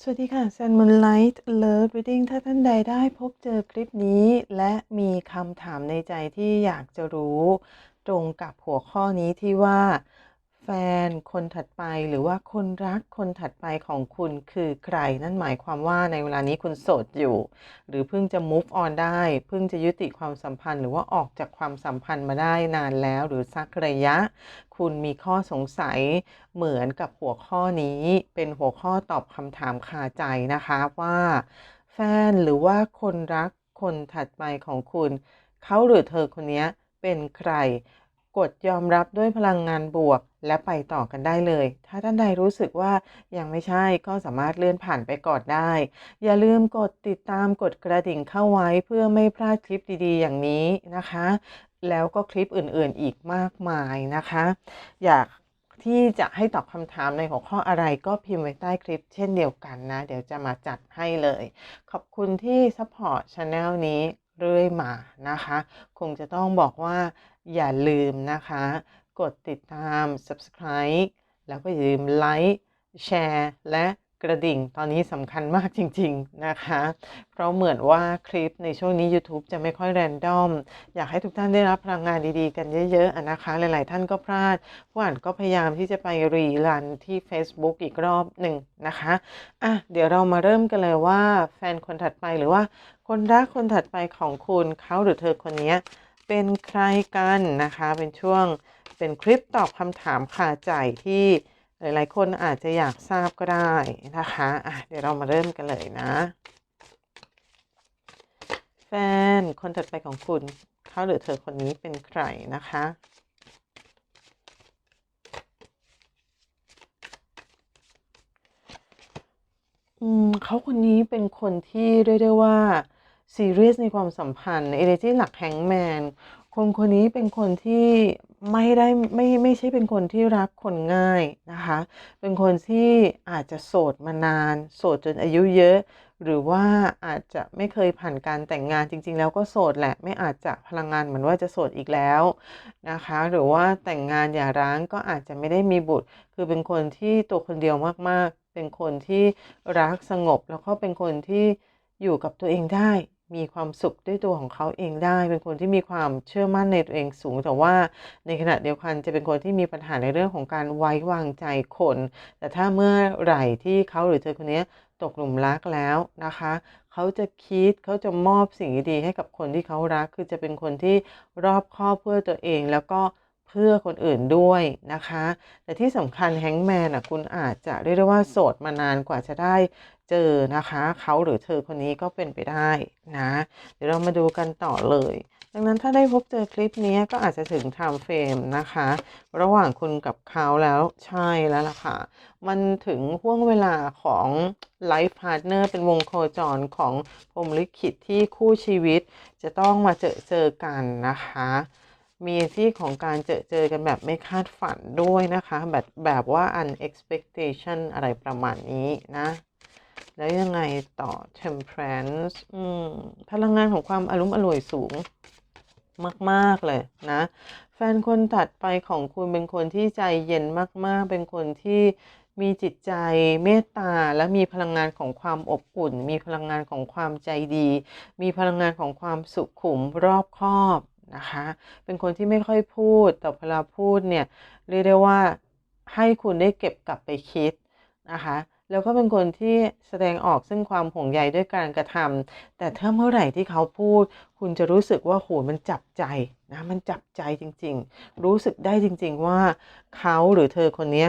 สวัสดีค่ะ Sun Moonlight Love Reading ถ้าท่านใดได้พบเจอคลิปนี้ และมีคำถามในใจที่อยากจะรู้ ตรงกับหัวข้อนี้ที่ว่า ฟน คนถัดไปหรือว่าคนรักคนถัดไปของคุณคือใคร นั่นหมายความว่าในเวลานี้คุณโสดอยู่ หรือเพิ่งจะ move on ได้ เพิ่งจะยุติความสัมพันธ์ หรือว่าออกจากความสัมพันธ์มาได้นานแล้ว หรือสักระยะ คุณมีข้อสงสัยเหมือนกับหัวข้อนี้เป็นหัวข้อตอบคำถามคาใจนะคะว่า แฟนหรือว่าคนรักคนถัดไปของคุณ เขาหรือเธอคนนี้เป็นใคร กดยอมรับด้วยพลังงานบวก และไปต่อกันได้เลย ถ้าท่านใดรู้สึกว่ายังไม่ใช่ก็สามารถเลื่อนผ่านไปก่อนได้ อย่าลืมกดติดตามกดกระดิ่งเข้าไว้เพื่อไม่พลาดคลิปดีๆ อย่างนี้นะคะ แล้วก็คลิปอื่นๆอีกมากมายนะคะ อยากที่จะให้ตอบคำถามในหัวข้ออะไรก็พิมพ์ไว้ใต้คลิปเช่นเดียวกันนะ เดี๋ยวจะมาจัดให้เลย ขอบคุณที่ซัพพอร์ตช anel นี้เรื่อยมานะคะ คงจะต้องบอกว่า อย่าลืมนะคะ กดติดตาม subscribe แล้วก็อย่าลืมไลค์แชร์และกระดิ่งตอนนี้สำคัญมากจริง ๆ นะคะ เพราะเหมือนว่าคลิปในช่วงนี้ YouTube จะไม่ค่อยแรนดอม อยากให้ทุกท่านได้รับพลังงานดีๆ กันเยอะๆนะคะ หลายๆท่านก็พลาดผู้อ่านก็พยายามที่จะไปรีรันที่ Facebook อีกรอบหนึ่งนะคะอะเดี๋ยวเรามาเริ่มกันเลยว่าแฟนคนถัดไปหรือว่า คนรักคนถัดไปของคุณเขาหรือเธอคนนี้ เป็นใครกันนะคะ เป็นช่วงเป็นคลิปตอบคำถามคาใจที่หลาย ๆ คนอาจจะอยากทราบก็ได้นะคะะเดี๋ยวเรามาเริ่มกันเลยนะ แฟนคนถัดไปของคุณเขาหรือเธอคนนี้เป็นใครนะคะอืมเขาคนนี้เป็นคนที่เรียกได้ว่า ซีเรียสในความสัมพันธ์ energy หลักแฮงแมนคนคนนี้เป็นคนที่ไม่ได้ไม่ไม่ใช่เป็นคนที่รักคนง่ายนะคะ เป็นคนที่อาจจะโสดมานาน โสดจนอายุเยอะ หรือว่าอาจจะไม่เคยผ่านการแต่งงานจริง ๆ แล้วก็โสดแหละ ไม่อาจจะพลังงานเหมือนว่าจะโสดอีกแล้วนะคะ หรือว่าแต่งงานอย่าร้างก็อาจจะไม่ได้มีบุตร คือเป็นคนที่ตัวคนเดียวมากๆ เป็นคนที่รักสงบแล้วก็เป็นคนที่อยู่กับตัวเองได้ มีความสุขด้วยตัวของเขาเองได้ เป็นคนที่มีความเชื่อมั่นในตัวเองสูง แต่ว่าในขณะเดียวกันจะเป็นคนที่มีปัญหาในเรื่องของการไว้วางใจคน แต่ถ้าเมื่อไหร่ที่เขาหรือเธอคนนี้ตกหลุมรักแล้วนะคะ เขาจะคิดเขาจะมอบสิ่งดีๆให้กับคนที่เขารัก คือจะเป็นคนที่รอบคอบเพื่อตัวเองแล้วก็ เพื่อคนอื่นด้วยนะคะ แต่ที่สำคัญแฮงแมนอะคุณอาจจะเรียกได้ว่าโสดมานานกว่าจะได้เจอนะคะ เขาหรือเธอคนนี้ก็เป็นไปได้นะ เดี๋ยวเรามาดูกันต่อเลย ดังนั้นถ้าได้พบเจอคลิปนี้ก็อาจจะถึงไทม์เฟรมนะคะ ระหว่างคุณกับเขาแล้วใช่แล้วล่ะค่ะ มันถึงห่วงเวลาของไลฟ์พาร์ทเนอร์เป็นวงโคจรของพรมลิขิตที่คู่ชีวิต จะต้องมาเจอเจอกันนะคะ มีที่ของการเจอเจอกันแบบไม่คาดฝันด้วยนะคะ แบบแบบว่า unexpectation อะไรประมาณนี้นะ แล้วยังไงต่อ temperance อืมพลังงานของความอารมณ์อร่วยสูงมาก ๆ เลยนะ แฟนคนถัดไปของคุณเป็นคนที่ใจเย็นมากๆ เป็นคนที่มีจิตใจเมตตาและมีพลังงานของความอบอุ่น มีพลังงานของความใจดี มีพลังงานของความสุขุมรอบคอบ นะคะ เป็นคนที่ไม่ค่อยพูด แต่เวลาพูดเนี่ยเรียกได้ว่าให้คุณได้เก็บกลับไปคิดนะคะแล้วก็เป็นคนที่แสดงออกซึ่งความห่วงใยด้วยการกระทำแต่ถ้าเมื่อไหร่ที่เขาพูด คุณจะรู้สึกว่าโหมันจับใจนะมันจับใจจริงๆ รู้สึกได้จริง ๆ ว่าเขาหรือเธอคนนี้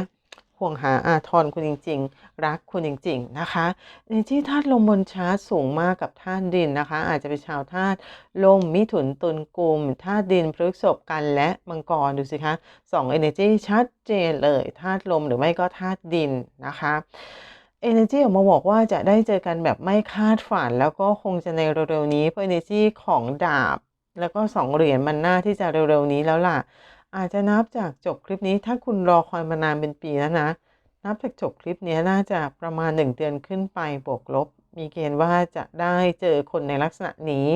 ห่วงหาอาทรคุณจริง ๆ รักคุณจริง ๆ นะคะ ในที่ธาตุลมบนชาร์ตสูงมากกับธาตุดินนะคะ อาจจะเป็นชาวธาตุลมมิถุนตุลกุมธาตุดินพฤษภกันและมังกรดูสิคะสอง energy ชัดเจนเลยธาตุลมหรือไม่ก็ธาตุดินนะคะ Energy ออกมาบอกว่าจะได้เจอกันแบบไม่คาดฝัน แล้วก็คงจะในเร็วๆนี้เพราะ Energy ของดาบ แล้วก็สองเหรียญมันน่าที่จะเร็วๆนี้แล้วล่ะ อาจจะนับจากจบคลิปนี้ถ้าคุณรอคอยมานานเป็นปีแล้วนะ นับจากจบคลิปนี้น่าจะประมาณ 1 เดือนขึ้นไปบวกลบ มีเกณฑ์ว่าจะได้เจอคนในลักษณะนี้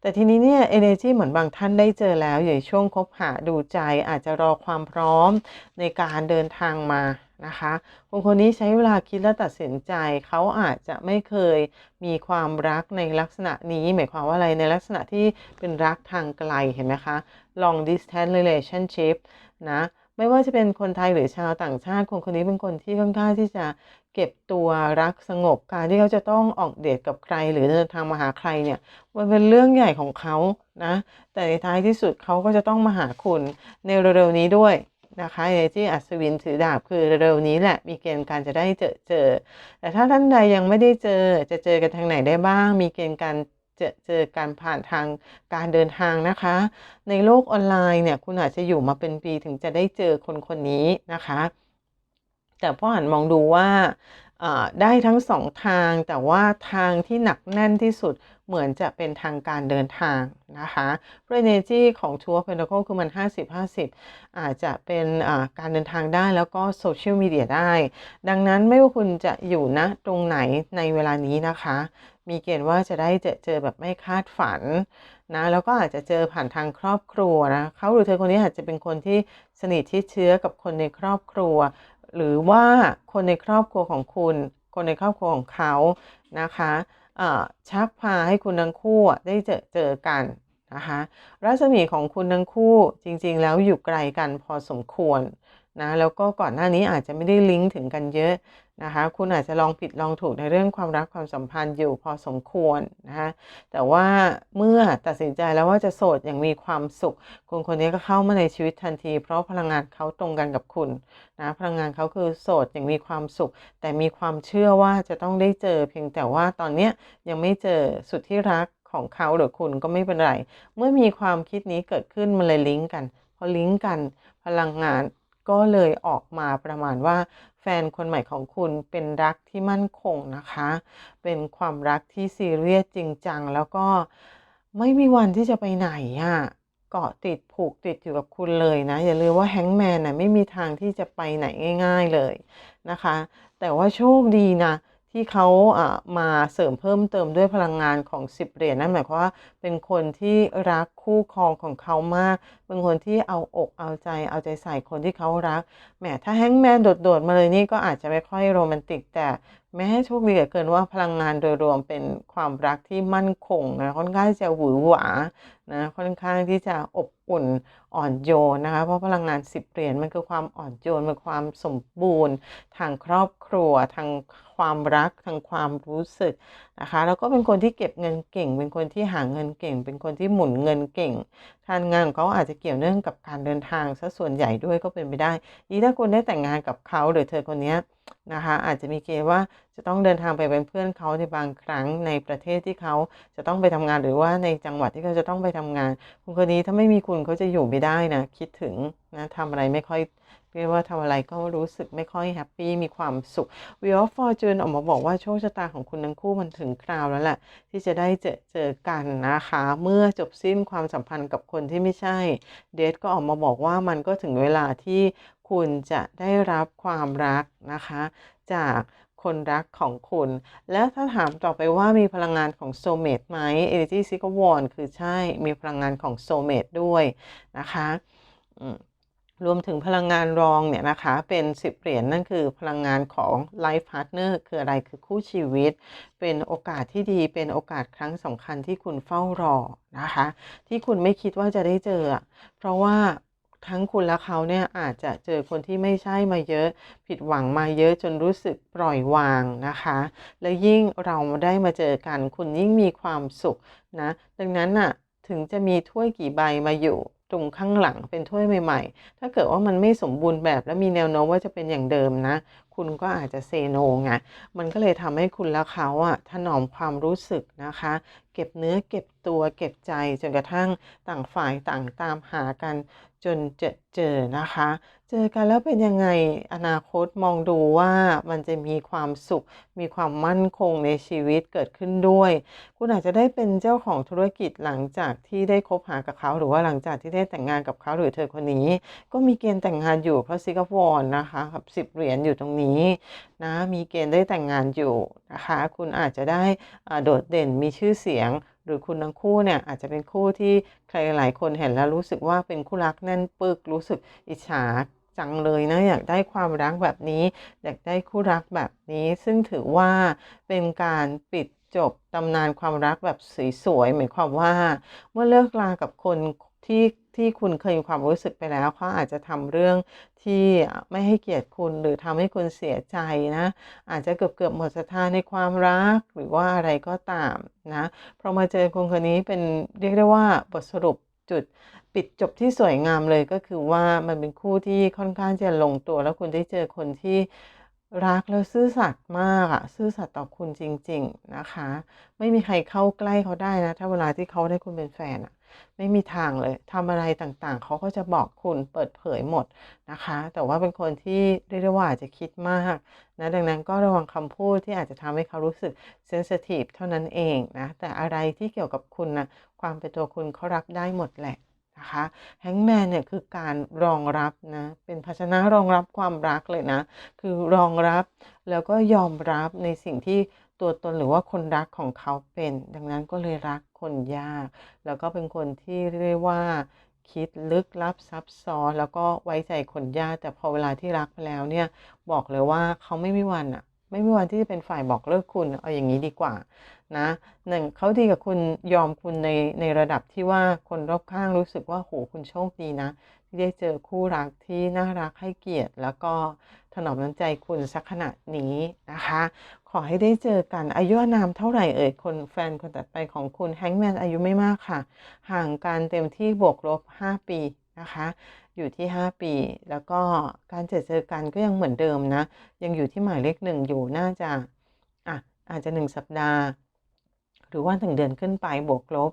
แต่ทีนี้เนี่ย energy เหมือนบางท่านได้เจอแล้วอยู่ช่วงคบหาดูใจ อาจจะรอความพร้อมในการเดินทางมานะคะคนคนนี้ใช้เวลาคิดและตัดสินใจเขาอาจจะไม่เคยมีความรักในลักษณะนี้ หมายความว่าอะไรในลักษณะที่เป็นรักทางไกลเห็นไหมคะ long distance relationship นะไม่ว่าจะเป็นคนไทยหรือชาวต่างชาติคนคนนี้เป็นคนที่ค่อนข้างที่จะเก็บตัวรักสงบการที่เขาจะต้องออกเดทกับใคร หรือเดินทางมาหาใครเนี่ยมันเป็นเรื่องใหญ่ของเขานะแต่ในท้ายที่สุดเขาก็จะต้องมาหาคุณในเร็วๆนี้ด้วยนะคะในที่อัศวินถือดาบคือเร็วๆนี้แหละมีเกณฑ์การจะได้เจอเจอ แต่ถ้าท่านใดยังไม่ได้เจอจะเจอกันทางไหนได้บ้าง มีเกณฑ์การ จะเจอการผ่านทางการเดินทางนะคะ ในโลกออนไลน์เนี่ยคุณอาจจะอยู่มาเป็นปีถึงจะได้เจอคนคนนี้นะคะ แต่พ่อหันมองดูว่า ได้ทั้งสองทาง แต่ว่าทางที่หนักแน่นที่สุดเหมือนจะเป็นทางการเดินทางนะคะเพราะ energy ของทัวร์เพนท c คคือมัน 50-50 อาจจะเป็นการเดินทางได้แล้วก็โซเชียลมีเดียได้ ดังนั้นไม่ว่าคุณจะอยู่นะตรงไหนในเวลานี้นะคะ มีเกณฑ์ว่าจะได้เจอเจอแบบไม่คาดฝันนะแล้วก็อาจจะเจอผ่านทางครอบครัวนะเขาหรือเธอคนนี้อาจจะเป็นคนที่สนิทที่เชื้อกับคนในครอบครัว หรือว่าคนในครอบครัวของคุณ คนในครอบครัวของเขานะคะชักพาให้คุณทั้งคู่ได้เจอเจอกันนะคะรัศมีของคุณทั้งคู่จริงๆ แล้วอยู่ไกลกันพอสมควร นะแล้วก็ก่อนหน้านี้อาจจะไม่ได้ลิงก์ถึงกันเยอะนะคะคุณอาจจะลองผิดลองถูกในเรื่องความรักความสัมพันธ์อยู่พอสมควรนะคะแต่ว่าเมื่อตัดสินใจแล้วว่าจะโสดอย่างมีความสุข คนคนนี้ก็เข้ามาในชีวิตทันที เพราะพลังงานเขาตรงกันกับคุณนะพลังงานเขาคือโสดอย่างมีความสุข แต่มีความเชื่อว่าจะต้องได้เจอ เพียงแต่ว่าตอนนี้ยังไม่เจอสุดที่รักของเขาหรือคุณก็ไม่เป็นไร เมื่อมีความคิดนี้เกิดขึ้นมันเลยลิงก์กันพอลิงก์กันพลังงาน ก็เลยออกมาประมาณว่าแฟนคนใหม่ของคุณเป็นรักที่มั่นคงนะคะ เป็นความรักที่ซีเรียสจริงจัง แล้วก็ไม่มีวันที่จะไปไหนอะ่ะเกาะติดผูกติดอยู่กับคุณเลยนะ อย่าลืมว่าแฮงแมนน่ะไม่มีทางที่จะไปไหนง่าย ๆเลยนะคะ แต่ว่าโชคดีนะ ที่เขาอ่ามาเสริมเพิ่มเติมด้วยพลังงานของ10เหรียญนั่นหมายความว่าเป็นคนที่รักคู่ครองของเขามาก เป็นคนที่เอาอกเอาใจเอาใจใส่คนที่เขารักแหมถ้าแฮงแมนโดดๆมาเลยนี่ก็อาจจะไม่ค่อยโรแมนติก แต่แม้โชคดีเกินว่าพลังงานโดยรวมเป็นความรักที่มั่นคงนะค่อนข้างจะหวือหวานะค่อนข้างที่จะอบอุ่นอ่อนโยนนะคะเพราะพลังงานสิบเหรียญมันคือความอ่อนโยนมันความสมบูรณ์ ทางครอบครัว ทางความรักทางความรู้สึกนะคะแล้วก็เป็นคนที่เก็บเงินเก่ง เป็นคนที่หาเงินเก่ง เป็นคนที่หมุนเงินเก่งการงานของเขาอาจจะเกี่ยวเนื่องกับการเดินทางซะส่วนใหญ่ด้วยก็เป็นไปได้ยิ่ถ้าคุณได้แต่งงานกับเขาหรือเธอคนนี้นะคะอาจจะมีเกณฑ์ว่าจะต้องเดินทางไปเป็นเพื่อนเขาในบางครั้งในประเทศที่เขาจะต้องไปทำงานหรือว่าในจังหวัดที่เขาจะต้องไปทำงาน คุณคนนี้ถ้าไม่มีคุณเขาจะอยู่ไม่ได้นะคิดถึงนะทำอะไรไม่ค่อยเรียกว่าทำอะไรก็รู้สึกไม่ค่อยแฮปปี้มีความสุข Wheel of Fortune ออกมาบอกว่าโชคชะตาของคุณทั้งคู่มันถึงคราวแล้วแหละที่จะได้เจอเจอกันนะคะ เมื่อจบสิ้นความสัมพันธ์กับคนที่ไม่ใช่ เดทก็ออกมาบอกว่ามันก็ถึงเวลาที่คุณจะได้รับความรักนะคะ จาก คนรักของคุณ แล้วถ้าถามต่อไปว่ามีพลังงานของโซเมตไหมเอลิจี้ซิกวอนคือใช่มีพลังงานของโซเมตด้วยนะคะรวมถึงพลังงานรองเนี่ยนะคะเป็นสิบเหรียญนนั่นคือพลังงานของ Life Partner คืออะไรคือคู่ชีวิต เป็นโอกาสที่ดีเป็นโอกาสครั้งสำคัญที่คุณเฝ้ารอนะคะ ที่คุณไม่คิดว่าจะได้เจอ เพราะว่า ทั้งคุณและเขาเนี่ยอาจจะเจอคนที่ไม่ใช่มาเยอะ ผิดหวังมาเยอะจนรู้สึกปล่อยวางนะคะ และยิ่งเราได้มาเจอกัน คุณยิ่งมีความสุขนะ ดังนั้นน่ะถึงจะมีถ้วยกี่ใบมาอยู่ตรงข้างหลังเป็นถ้วยใหม่ ๆ ถ้าเกิดว่ามันไม่สมบูรณ์แบบและมีแนวโน้มว่าจะเป็นอย่างเดิมนะ คุณก็อาจจะเซโนไงมันก็เลยทำให้คุณและเขาอะถนอมความรู้สึกนะคะ เก็บเนื้อเก็บตัวเก็บใจจนกระทั่งต่างฝ่ายต่างตามหากันจนเจอเจอนะคะ เจอกันแล้วเป็นยังไงอนาคตมองดูว่ามันจะมีความสุข มีความมั่นคงในชีวิตเกิดขึ้นด้วย คุณอาจจะได้เป็นเจ้าของธุรกิจหลังจากที่ได้คบหากับเขา หรือว่าหลังจากที่ได้แต่งงานกับเขาหรือเธอคนนี้ ก็มีเกณฑ์แต่งงานอยู่เพราะซิกาฟอนนะคะกับสิบเหรียญอยู่ตรงนี้นะมีเกณฑ์ได้แต่งงานอยู่นะคะ คุณอาจจะได้โดดเด่นมีชื่อเสียง หรือคุณทั้งคู่เนี่ยอาจจะเป็นคู่ที่ใครหลายคนเห็นแล้วรู้สึกว่าเป็นคู่รักแน่นปึกรู้สึกอิจฉาจังเลยนะอยากได้ความรักแบบนี้ อยากได้คู่รักแบบนี้ ซึ่งถือว่าเป็นการปิดจบตำนานความรักแบบสวยๆหมายความว่า เมื่อเลิกลากับคนที่ ที่คุณเคยมีความรู้สึกไปแล้วเขาอาจจะทำเรื่องที่ไม่ให้เกียรติคุณหรือทำให้คุณเสียใจนะ อาจจะเกือบเกือบหมดศรัทธาในความรักหรือว่าอะไรก็ตามนะพอมาเจอคนคนนี้เป็นเรียกได้ว่าบทสรุปจุดปิดจบที่สวยงามเลยก็คือว่ามันเป็นคู่ที่ค่อนข้างจะลงตัว แล้วคุณได้เจอคนที่รักแล้วซื่อสัตย์มากอะซื่อสัตย์ต่อคุณจริง ๆนะคะ ไม่มีใครเข้าใกล้เขาได้นะ ถ้าเวลาที่เขาได้คุณเป็นแฟนอะ ไม่มีทางเลยทำอะไรต่างๆ เขาก็จะบอกคุณเปิดเผยหมดนะคะ แต่ว่าเป็นคนที่เรียกได้ว่าอาจจะคิดมากนะดังนั้นก็ระวังคำพูดที่อาจจะทำให้เขารู้สึกเซนซิทีฟเท่านั้นเองนะ แต่อะไรที่เกี่ยวกับคุณนะความเป็นตัวคุณเขารับได้หมดแหละนะคะแฮงแมนเนี่ยคือการรองรับนะเป็นภาชนะรองรับความรักเลยนะ คือรองรับแล้วก็ยอมรับในสิ่งที่ ตัวตนหรือว่าคนรักของเขาเป็น ดังนั้นก็เลยรักคนยาก แล้วก็เป็นคนที่เรียกว่าคิดลึกลับซับซ้อนแล้วก็ไว้ใจคนยากแต่พอเวลาที่รักไปแล้วเนี่ยบอกเลยว่าเขาไม่มีวันอะไม่มีวันที่จะเป็นฝ่ายบอกเลิกคุณเอาอย่างนี้ดีกว่านะหนึ่งเขาดีกับคุณยอมคุณในในระดับที่ว่าคนรอบข้างรู้สึกว่าโหคุณโชคดีนะ ที่ได้เจอคู่รักที่น่ารักให้เกียรติ แล้วก็ ถนอมน้ำใจคุณสักขนาดนี้นะคะ ขอให้ได้เจอกันอายุนามเท่าไหร่เอ่ยคนแฟนคนตัดไปของคุณแฮงแมนอายุไม่มากค่ะ ห่างกันเต็มที่บวกลบ 5 ปีนะคะ อยู่ที่ 5 ปี แล้วก็การเจอเจอกันก็ยังเหมือนเดิมนะ ยังอยู่ที่หมายเลขหนึ่งอยู่น่าจะอะอาจจะ 1 สัปดาห์ หรือว่าถึงเดือนขึ้นไปบวกลบ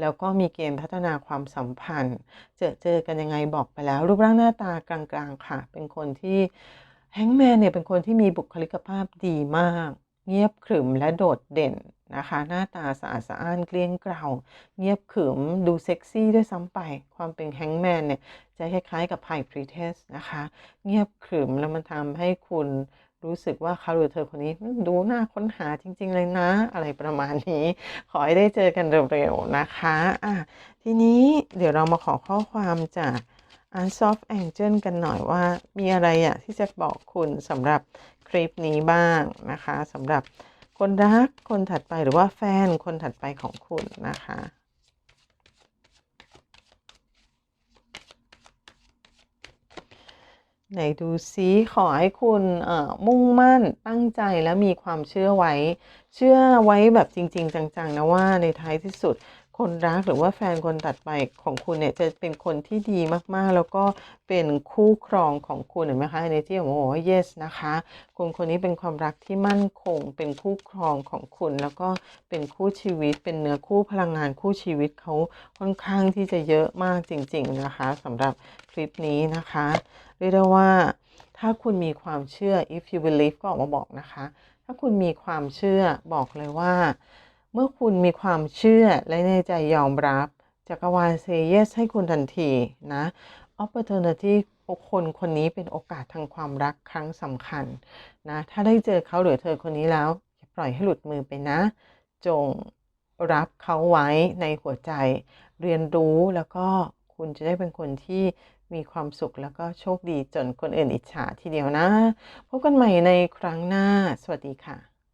แล้วก็มีเกณฑ์พัฒนาความสัมพันธ์ เจอเจอกันยังไงบอกไปแล้ว รูปร่างหน้าตากลางๆค่ะ เป็นคนที่ แฮงแมนเนี่ยเป็นคนที่มีบุคลิกภาพดีมาก เงียบขรึมและโดดเด่นนะคะ หน้าตาสะอาดสะอ้านเกลี้ยงเกลาเงียบขรึมดูเซ็กซี่ด้วยซ้ำไป ความเป็นแฮงแมนเนี่ยจะคล้ายๆกับไพ่พรีเทสนะคะ เงียบขรึมแล้วมันทำให้คุณรู้สึกว่าเขาหรือเธอคนนี้ดูน่าค้นหาจริง ๆ เลยนะ อะไรประมาณนี้ ขอให้ได้เจอกันเร็วๆนะคะอะทีนี้เดี๋ยวเรามาขอข้อความจาก a n Soft Angel กันหน่อยว่ามีอะไรอะที่จะบอกคุณสำหรับคลิปนี้บ้างนะคะสำหรับคนรักคนถัดไปหรือว่าแฟนคนถัดไปของคุณนะคะไหนดูซิขอให้คุณมุ่งมั่นตั้งใจและมีความเชื่อไว้ เชื่อไว้แบบจริง ๆ จังๆนะว่าในท้ายที่สุด คนรักหรือว่าแฟนคนตัดไปของคุณเนี่ยจะเป็นคนที่ดีมากๆ แล้วก็เป็นคู่ครองของคุณเห็นไหมคะในที่ผมบอกว่า yes นะคะ คนคนนี้เป็นความรักที่มั่นคง เป็นคู่ครองของคุณ แล้วก็เป็นคู่ชีวิต เป็นเนื้อคู่พลังงานคู่ชีวิตเขาค่อนข้างที่จะเยอะมากจริง ๆนะคะสำหรับคลิปนี้นะคะเรียกได้ว่าถ้าคุณมีความเชื่อ if you believe ก็ออกมาบอกนะคะ ถ้าคุณมีความเชื่อบอกเลยว่า เมื่อคุณมีความเชื่อและในใจยอมรับ จักรวาลเซเยสให้คุณทันทีนะ opportunity คนคนนี้เป็นโอกาสทางความรักครั้งสำคัญนะ ถ้าได้เจอเขาหรือเธอคนนี้แล้วอย่าปล่อยให้หลุดมือไปนะ จงรับเขาไว้ในหัวใจ เรียนรู้แล้วก็คุณจะได้เป็นคนที่มีความสุขแล้วก็โชคดีจนคนอื่นอิจฉาทีเดียวนะ พบกันใหม่ในครั้งหน้า สวัสดีค่ะ